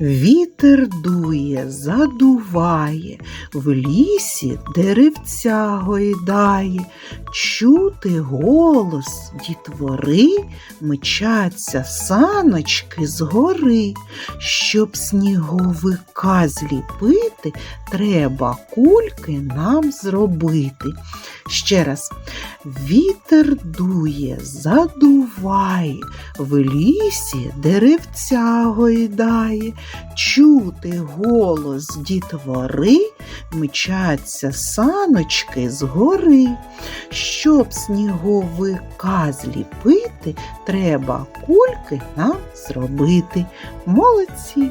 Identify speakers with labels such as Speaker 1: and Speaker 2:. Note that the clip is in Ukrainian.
Speaker 1: Вітер дує, задуває, в лісі деревця гойдає, чути голос дітвори, мчаться саночки згори. Щоб сніговика зліпити, треба кульки нам зробити. Ще раз. Вітер дує, задуває, в лісі деревця гойдає, чути голос дітвори, мчаться саночки згори. Щоб сніговика зліпити, треба кульки нам зробити. Молодці!